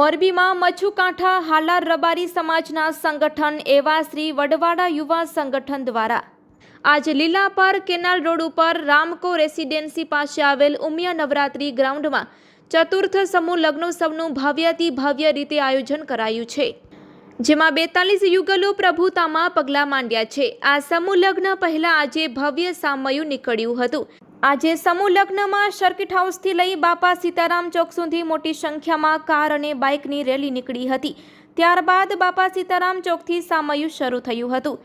મોરબીમાં મચ્છુકાંઠા હાલાર રબારી સમાજના સંગઠન એવા શ્રી વડવાડા યુવા સંગઠન દ્વારા આજે લીલાપર કેનાલ રોડ ઉપર રામકો રેસિડેન્સી પાસે આવેલ ઉમિયા નવરાત્રી ગ્રાઉન્ડમાં ચતુર્થ સમૂહ લગ્નોત્સવનું ભવ્યથી ભવ્ય રીતે આયોજન કરાયું છે. જેમાં બેતાલીસ યુગલો પ્રભુતામાં પગલાં માંડ્યા છે. આ સમૂહ લગ્ન પહેલા આજે ભવ્ય સામયું નીકળ્યું હતું. આજે સમૂહ લગ્નમાં સર્કિટ હાઉસથી લઈ બાપા સીતારામ ચોક સુધી મોટી સંખ્યામાં કાર અને બાઇકની રેલી નીકળી હતી. ત્યારબાદ બાપા સીતારામ ચોકથી સામયું શરૂ થયું હતું.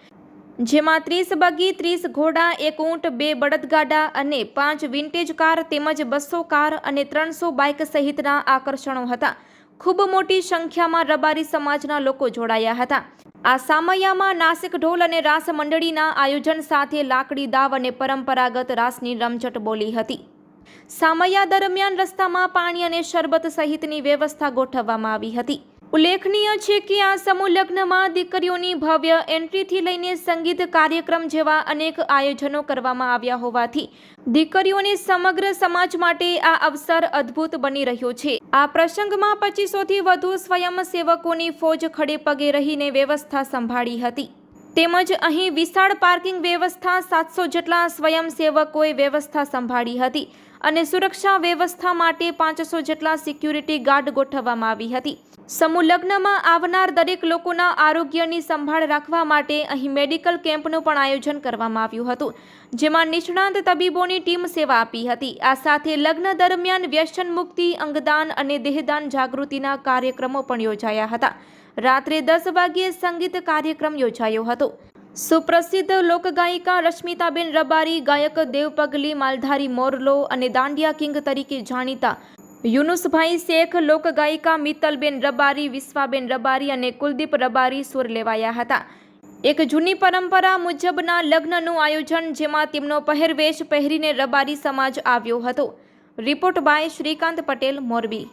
જેમાં ત્રીસ બગી, ત્રીસ ઘોડા, એક ઊંટ, બે બળદગાડા અને પાંચ વિન્ટેજ કાર તેમજ બસો કાર અને ત્રણસો બાઇક સહિતના આકર્ષણો હતા. ખૂબ મોટી સંખ્યામાં રબારી સમાજના લોકો જોડાયા હતા. આ સામૈયામાં નાસિક ઢોલ અને રાસ મંડળીના આયોજન સાથે લાકડી દાવ અને પરંપરાગત રાસની રમઝટ બોલી હતી. સામૈયા દરમિયાન રસ્તામાં પાણી અને શરબત સહિતની વ્યવસ્થા ગોઠવવામાં આવી હતી. ઉલ્લેખનીય છે કે આ સમૂહ લગ્નમાં દીકરીઓની ભવ્ય એન્ટ્રીથી લઈને સંગીત કાર્યક્રમ જેવા અનેક આયોજનો કરવામાં આવ્યા હોવાથી દીકરીઓને સમગ્ર સમાજ માટે આ અવસર અદ્ભુત બની રહ્યો છે. આ પ્રસંગમાં પચીસોથી વધુ સ્વયંસેવકોની ફોજ ખડે પગે રહીને વ્યવસ્થા સંભાળી હતી. તેમજ અહીં વિશાળ પાર્કિંગ વ્યવસ્થા સાતસો જેટલા સ્વયંસેવકોએ વ્યવસ્થા સંભાળી હતી અને સુરક્ષા વ્યવસ્થા માટે પાંચસો જેટલા સિક્યુરિટી ગાર્ડ ગોઠવવામાં આવી હતી. સમૂહ લગ્નમાં આવનાર દરેક લોકોના આરોગ્યની સંભાળ રાખવા માટે અહીં મેડિકલ કેમ્પનું પણ આયોજન કરવામાં આવ્યું હતું, જેમાં નિષ્ણાંત તબીબોની ટીમ સેવા આપી હતી. આ સાથે લગ્ન દરમિયાન વ્યસન મુક્તિ અંગદાન અને દેહદાન જાગૃતિના કાર્યક્રમો પણ યોજાયા હતા. રાત્રે દસ વાગ્યે સંગીત કાર્યક્રમ યોજાયો હતો. સુપ્રસિદ્ધ લોકગાયિકા રશ્મિતાબેન રબારી, ગાયક દેવપગલી, માલધારી મોરલો અને દાંડિયા કિંગ તરીકે જાણીતા યુનુસભાઈ શેખ, લોકગાયિકા મિત્તલબેન રબારી, વિશ્વાબેન રબારી અને કુલદીપ રબારી સુર લેવાયા હતા. એક જૂની પરંપરા મુજબના લગ્નનું આયોજન જેમાં તેમનો પહેરવેશ પહેરીને રબારી સમાજ આવ્યો હતો. Report by Shrikant Patel, Morbi.